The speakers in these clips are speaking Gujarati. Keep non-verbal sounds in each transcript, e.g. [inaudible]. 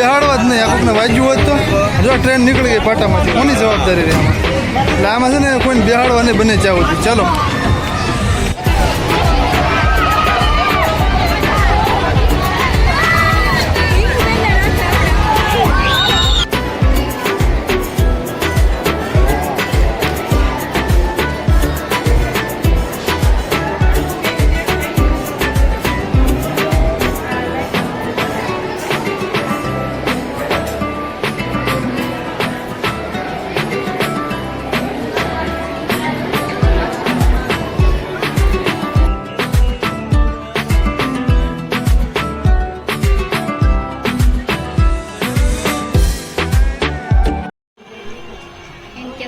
બેહાડવા જ નહીં. આ કોઈને વાગ્યું હોત તો. જો ટ્રેન નીકળી ગઈ પાટામાંથી. કોની જવાબદારી રહે એટલે આમાં છે ને કોઈને બેહાડવા નહીં, બને જવું ચાલો.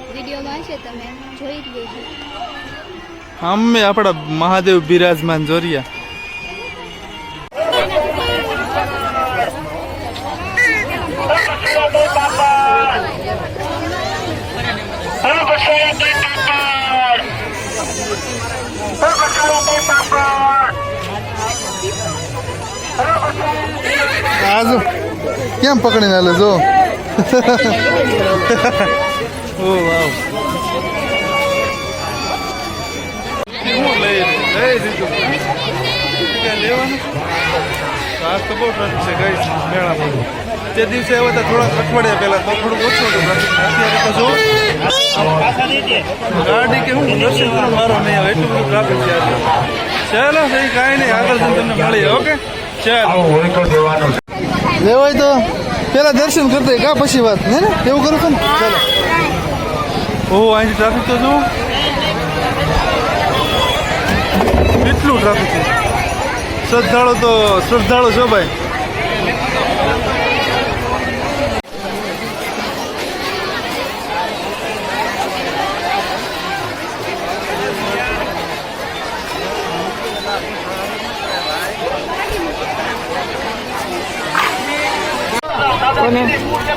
વિડીયોમાં છે તમે જોઈ રહ્યો અમે આપણા મહાદેવ બિરાજમાન જોરિયા આ જો કેમ પકડીને હાલે જો? [laughs] ઓ wow. તો બહુ ટ્રાફિક છે ગઈ મેળામાં તે દિવસે આવ્યા હતા થોડાક અઠવાડિયા પહેલા તો થોડુંક ઓછું ગાડી કે હું દર્શન કરવા મારો નહીં આવે ચાલો ભાઈ કાંઈ નહીં આગળ તમને મળીએ ઓકે ચાલો લેવાય તો પેલા દર્શન કરતા કા પછી વાત? ને? એવું કરું છું ચાલો. ઓહો અહીંથી ટ્રાફિક તો જુઓ. કેટલું ટ્રાફિક છે? શ્રદ્ધાળુ તો શ્રદ્ધાળુ છો ભાઈ.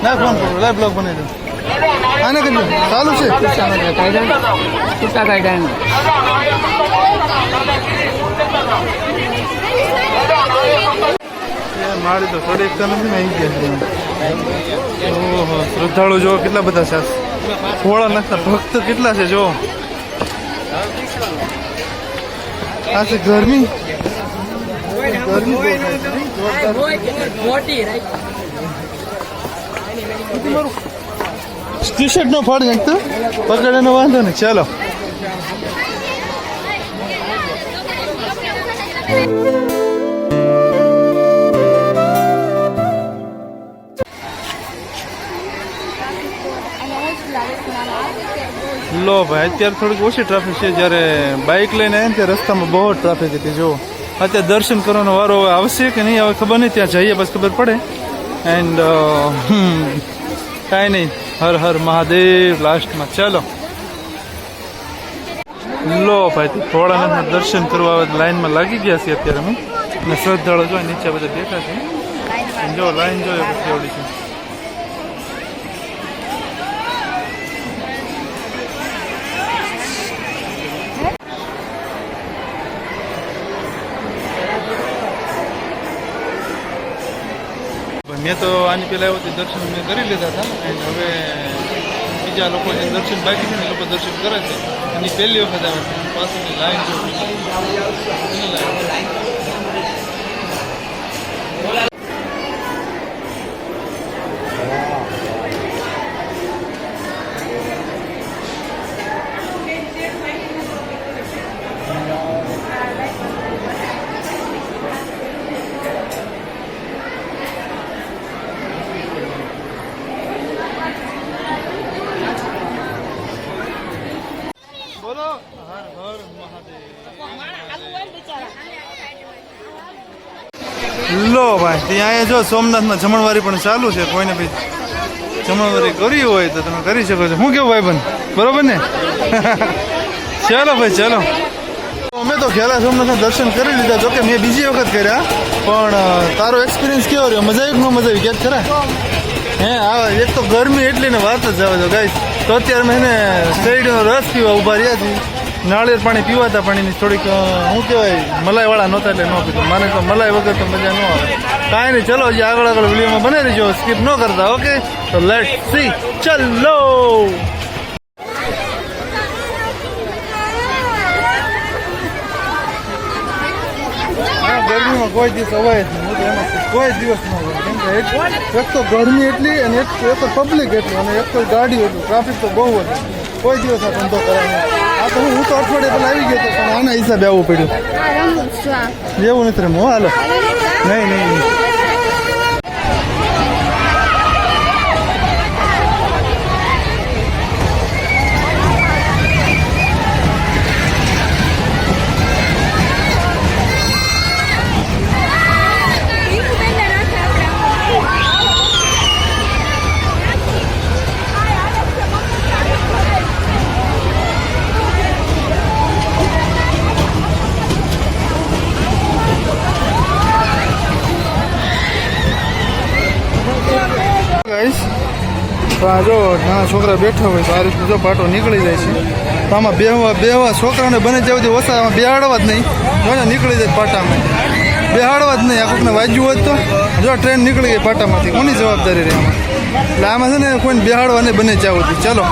ના ફોન કરો લાઈવ બ્લોગ બનાવી દો. આને કરજો ચાલુ છે છૂટા કાઢ્યા એ મારી તો થોડી એકતા નથી ને અહીં ગયા ઓહો શ્રદ્ધાળુ જો કેટલા બધા છે થોડા નાખતા ભક્ત કેટલા છે જો આ છે ગરમી ગરમી બહુ થાય છે નહીં? જોરદાર. મોટી ટી શર્ટ નો ફાડી નાખતો પકડવાનો વાંધો નહીં. ચાલો. લો ભાઈ, અત્યારે થોડીક ઓછી ટ્રાફિક છે. જ્યારે બાઇક લઈને આવ્યા ને ત્યારે રસ્તામાં બહુ ટ્રાફિક હતી. જો અત્યારે દર્શન કરવાનો વારો આવશે કે નહીં? હવે ખબર નહીં. ત્યાં જઈએ બસ ખબર પડે. એન્ડ કાંઈ નહીં. હર હર મહાદેવ લાસ્ટમાં ચાલો. લો ભાઈ થોડા દર્શન કરવા લાઈનમાં લાગી ગયા છીએ અત્યારે અમે અને શ્રદ્ધાળુ જો નીચે બધા બેઠા છે. જો લાઈન જોયો કેવડી છે મેં તો આની પહેલા આવ્યો તે દર્શન મેં કરી લીધા હતા એન્ડ હવે બીજા લોકો જે દર્શન બાકી છે ને એ લોકો દર્શન કરે છે. એની પહેલી વખત આવે છે. પાછળની લાઈન જો લાઈન લો ભાઈ, ત્યાં જો સોમનાથમાં જમણવારી પણ ચાલુ છે, કોઈને બી જમણવારી કરવી હોય તો તમે કરી શકો છો. હું કેવું ભાઈ બન? બરોબર ને? [laughs] ચાલો ભાઈ, ચાલો. અમે તો ખેલા સોમનાથના દર્શન કરી લીધા, જોકે મેં બીજી વખત કર્યા, પણ તારો એક્સપિરિયન્સ કેવો રહ્યો? મજા આવી ન મજા આવી? ક્યાંક ખરા? હે, આ એક તો ગરમી એટલી ને વાત જ જવા દો ગાઈસ તો અત્યારે મેં એને શેરડીનો રસ પીવા ઊભા રહ્યા છીએ. નાળિયેર પાણી પીવાતા પાણીની થોડીક અ, શું કહેવાય મલાઈવાળા નહોતા એટલે ન પીધું મને તો મલાઈ વગર તો મજા ન આવે. કાંઈ નહીં ચલો જે આગળ આગળ વિડીયોમાં બને રહેજો સ્કીપ ન કરતા ઓકે? તો લેટ સી ચલો! ગરમીમાં કોઈ દિવસ અવાય જ નહીં. કોઈ દિવસ ન હોય એક એક તો ગરમી એટલી અને એક તો પબ્લિક એટલી અને એક તો ગાડી એટલું. ટ્રાફિક તો બહુ હતું કોઈ દિવસ આ ધંધો કરવાનો નહીં. આ તો હું તો અઠવાડિયે પેલા આવી ગયો તો પણ આના હિસાબે આવવું પડ્યું. જેવું નથી રમવું હાલો. નહીં નહીં નહીં. તો આ જો નાના છોકરા બેઠા હોય તો આ રીતે જો પાટો નીકળી જાય છે. તો આમાં બેહવા બેહવા છોકરાને બને ત્યાં સુધી ઓછા આમાં બેહાડવા જ નહીં. જો નીકળી જાય પાટામાં. બેહાડવા જ નહીં. આ કોઈને વાગ્યું હોત તો જો ટ્રેન નીકળી ગઈ પાટામાંથી. કોની જવાબદારી રહે આમાં? એટલે આમાં છે ને કોઈને બેહાડવા નહીં બને ત્યાં સુધી. ચલો.